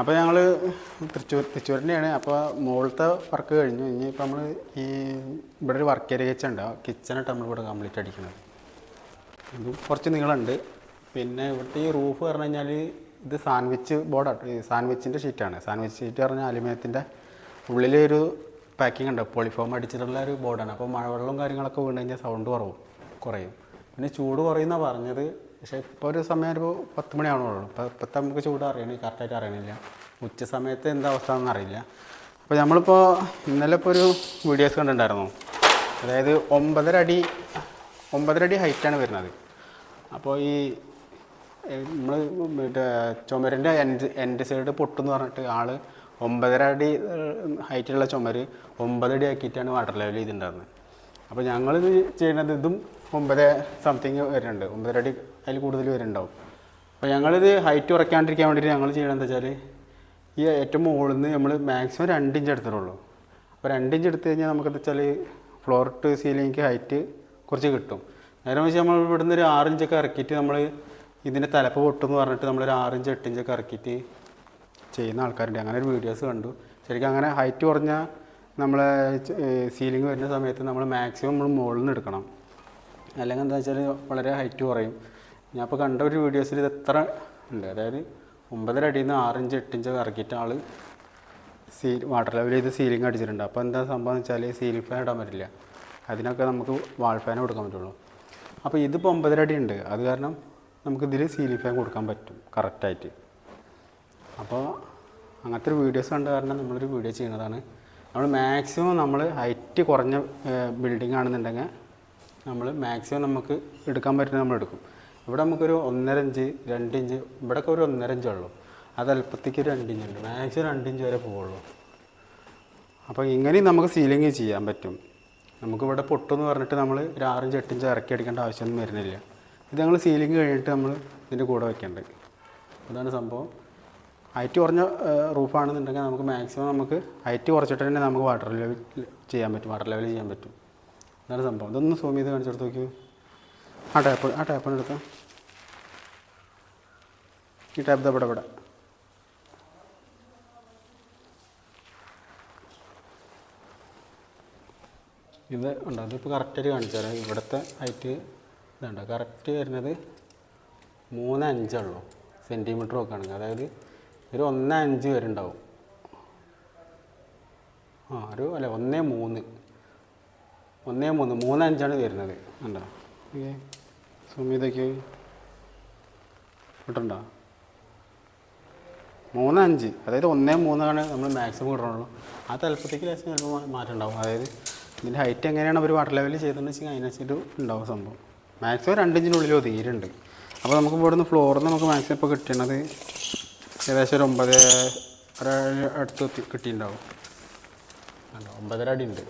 അപ്പോൾ ഞങ്ങൾ തൃശ്ശൂർ തന്നെയാണ് അപ്പോൾ മുകളിലത്തെ വർക്ക് കഴിഞ്ഞു. ഇനി ഇപ്പോൾ നമ്മൾ ഈ ഇവിടെ ഒരു വർക്ക് ഏരിയ കിച്ചൺ ഉണ്ട്. ആ കിച്ചണായിട്ട് നമ്മൾ ഇവിടെ കംപ്ലീറ്റ് അടിക്കുന്നത് ഇത് കുറച്ച് നീളമുണ്ട്. പിന്നെ ഇവിടുത്തെ ഈ റൂഫ് പറഞ്ഞു കഴിഞ്ഞാൽ ഇത് സാൻഡ്വിച്ച് ബോർഡാണ് സാൻഡ്വിച്ചിന്റെ ഷീറ്റാണ് സാൻഡ്വിച്ച് ഷീറ്റ് പറഞ്ഞാൽ അലുമിനിയത്തിന്റെ ഉള്ളിലൊരു പാക്കിംഗ് ഉണ്ട്. പോളിഫോം അടിച്ചിട്ടുള്ള ഒരു ബോർഡാണ് അപ്പോൾ മഴവെള്ളവും കാര്യങ്ങളൊക്കെ വീണ് കഴിഞ്ഞാൽ സൗണ്ട് കുറവും കുറയും. പിന്നെ ചൂട് കുറയുന്ന പറഞ്ഞത് പക്ഷേ ഇപ്പോൾ ഒരു സമയം ഒരു പത്ത് മണിയാവണുള്ളൂ. ഇപ്പോൾ ഇപ്പോഴത്തെ നമുക്ക് ചൂട് അറിയണേ കറക്റ്റായിട്ട് അറിയണില്ല. ഉച്ച സമയത്ത് എന്താ അവസ്ഥ എന്ന് അറിയില്ല. അപ്പോൾ നമ്മളിപ്പോൾ ഇന്നലെ ഇപ്പോൾ ഒരു വീഡിയോസ് കണ്ടിട്ടുണ്ടായിരുന്നു. അതായത് ഒമ്പതര അടി ഒമ്പതര അടി ഹൈറ്റാണ് വരുന്നത്. അപ്പോൾ ഈ നമ്മൾ മറ്റേ ചുമരിന്റെ എൻഡ് എൻഡ് സൈഡ് പൊട്ടെന്ന് പറഞ്ഞിട്ട് ആൾ ഒമ്പതര അടി ഹൈറ്റുള്ള ചുമര് ഒമ്പതടി ആക്കിയിട്ടാണ് വാട്ടർ ലെവൽ ചെയ്തിട്ടുണ്ടായിരുന്നത്. അപ്പോൾ ഞങ്ങളിത് ചെയ്യുന്നത് ഇതും ഒമ്പത് സംതിങ് വരുന്നുണ്ട്. ഒമ്പതര അടി അതിൽ കൂടുതൽ വരുന്നുണ്ടാവും. അപ്പോൾ ഞങ്ങളിത് ഹൈറ്റ് കുറയ്ക്കാണ്ടിരിക്കാൻ വേണ്ടിയിട്ട് ഞങ്ങൾ ചെയ്യണമെന്ന് വെച്ചാൽ ഈ ഏറ്റവും മുകളിൽ നിന്ന് നമ്മൾ മാക്സിമം രണ്ട് ഇഞ്ച് എടുത്തിട്ടുള്ളൂ. അപ്പോൾ രണ്ട് ഇഞ്ച് എടുത്തു കഴിഞ്ഞാൽ നമുക്കെന്താ വെച്ചാൽ ഫ്ലോർ ടു സീലിംഗ് ഹൈറ്റ് കുറച്ച് കിട്ടും. നേരെ വെച്ചാൽ നമ്മൾ ഇവിടുന്ന് ഒരു ആറ് ഇഞ്ചൊക്കെ ഇറക്കിയിട്ട് നമ്മൾ ഇതിന്റെ തലപ്പ് പൊട്ടെന്ന് പറഞ്ഞിട്ട് നമ്മളൊരു ആറ് ഇഞ്ച് എട്ട് ഇഞ്ചൊക്കെ ഇറക്കിയിട്ട് ചെയ്യുന്ന ആൾക്കാരുണ്ട്. അങ്ങനെ ഒരു വീഡിയോസ് കണ്ടു. ശരിക്കും അങ്ങനെ ഹൈറ്റ് കുറഞ്ഞാൽ നമ്മളെ സീലിംഗ് വരുന്ന സമയത്ത് നമ്മൾ മാക്സിമം നമ്മൾ മുകളിൽ നിന്ന് എടുക്കണം. അല്ലെങ്കിൽ എന്താ വെച്ചാൽ വളരെ ഹൈറ്റ് കുറയും. ഞാൻ ഇപ്പോൾ കണ്ട ഒരു വീഡിയോസിൽ ഇത് എത്ര ഉണ്ട്. അതായത് ഒമ്പതര അടിയിൽ നിന്ന് ആറിഞ്ച് എട്ടിഞ്ച് ഇറക്കിയിട്ട് ആൾ സീ വാട്ടർ ലെവൽ ചെയ്ത് സീലിംഗ് അടിച്ചിട്ടുണ്ട്. അപ്പോൾ എന്താ സംഭവം എന്ന് വെച്ചാൽ സീലിംഗ് ഫാൻ ഇടാൻ പറ്റില്ല. അതിനൊക്കെ നമുക്ക് വാൾ ഫാൻ കൊടുക്കാൻ പറ്റുള്ളൂ. അപ്പോൾ ഇതിപ്പോൾ ഒമ്പതര അടി ഉണ്ട്. അത് കാരണം നമുക്കിതിൽ സീലിംഗ് ഫാൻ കൊടുക്കാൻ പറ്റും കറക്റ്റായിട്ട്. അപ്പോൾ അങ്ങനത്തെ ഒരു വീഡിയോസ് കണ്ട കാരണം നമ്മളൊരു വീഡിയോ ചെയ്യുന്നതാണ്. നമ്മൾ മാക്സിമം നമ്മൾ ഹൈറ്റ് കുറഞ്ഞ ബിൽഡിംഗ് ആണെന്നുണ്ടെങ്കിൽ നമ്മൾ മാക്സിമം നമുക്ക് എടുക്കാൻ പറ്റുന്ന നമ്മൾ എടുക്കും. ഇവിടെ നമുക്കൊരു ഒന്നര ഇഞ്ച് രണ്ട് ഇഞ്ച് ഇവിടെയൊക്കെ ഒരു ഒന്നര ഇഞ്ചേ ഉള്ളൂ. അത് അല്പത്തേക്ക് രണ്ട് ഇഞ്ച് ഉണ്ട് മാക്സിമം രണ്ട് ഇഞ്ച് വരെ പോവുള്ളൂ. അപ്പോൾ ഇങ്ങനെയും നമുക്ക് സീലിംഗ് ചെയ്യാൻ പറ്റും. നമുക്കിവിടെ പൊട്ടെന്ന് പറഞ്ഞിട്ട് നമ്മൾ ഒരു ആറിഞ്ച് എട്ടിഞ്ച് ഇറക്കി അടിക്കേണ്ട ആവശ്യമൊന്നും വരുന്നില്ല. ഇത് ഞങ്ങൾ സീലിംഗ് കഴിഞ്ഞിട്ട് നമ്മൾ ഇതിന്റെ കൂടെ വയ്ക്കേണ്ടത് അതാണ് സംഭവം. ഹൈറ്റ് കുറഞ്ഞ റൂഫാണെന്നുണ്ടെങ്കിൽ നമുക്ക് മാക്സിമം നമുക്ക് ഹൈറ്റ് കുറച്ചിട്ട് തന്നെ നമുക്ക് വാട്ടർ ലെവൽ ചെയ്യാൻ പറ്റും. വാട്ടർ ലെവൽ ചെയ്യാൻ പറ്റും. അതാണ് സംഭവം. ഇതൊന്ന് സൂം ചെയ്ത് കാണിച്ചെടുത്ത് നോക്കിയോ. ആ ടാപ്പ് ആ ടാപ്പാണ് എടുക്കാം. ഈ ടാപ്പ് ഇവിടെ ഇവിടെ. ഇത് ഉണ്ട്? അതിപ്പോൾ കറക്റ്റായിട്ട് കാണിച്ചു തരാം. ഇവിടുത്തെ ഹൈറ്റ് ഇതുണ്ട് കറക്റ്റ് വരുന്നത് മൂന്ന് അഞ്ചുള്ളൂ സെന്റിമീറ്റർ ഒക്കെ ആണെങ്കിൽ അതായത് ഒരു ഒന്ന് അഞ്ച് വരെ ഉണ്ടാവും. ആ ഒരു അല്ല ഒന്നേ മൂന്ന്. ഒന്നേ മൂന്ന് മൂന്ന് അഞ്ചാണ് വരുന്നത്. ഉണ്ടോ ഓക്കെ. സുമിതയ്ക്ക് കിട്ടണ്ടോ? മൂന്ന് അഞ്ച് അതായത് ഒന്നേ മൂന്നാണ് നമ്മൾ മാക്സിമം കിട്ടണുള്ളൂ ആ തലപ്പത്തേക്ക് ലേശം ചിലപ്പോൾ മാറ്റം ഉണ്ടാവും അതായത് ഇതിന്റെ ഹൈറ്റ് എങ്ങനെയാണ് അവർ വാട്ടർ ലെവലിൽ ചെയ്തതെന്ന് വെച്ചാൽ അതിനനുസരിച്ച് ഉണ്ടാവും സംഭവം. മാക്സിമം രണ്ടിഞ്ചിനുള്ളിൽ ഒതുങ്ങിയിട്ടുണ്ട് അപ്പോൾ നമുക്ക് ഇവിടുന്ന് ഫ്ലോറിൽ നിന്ന് നമുക്ക് മാക്സിമം ഇപ്പോൾ കിട്ടണത് ഏകദേശം ഒരു ഒമ്പത് അടുത്ത് കിട്ടിയിട്ടുണ്ടാവും. ഒമ്പതര അടി ഉണ്ട്.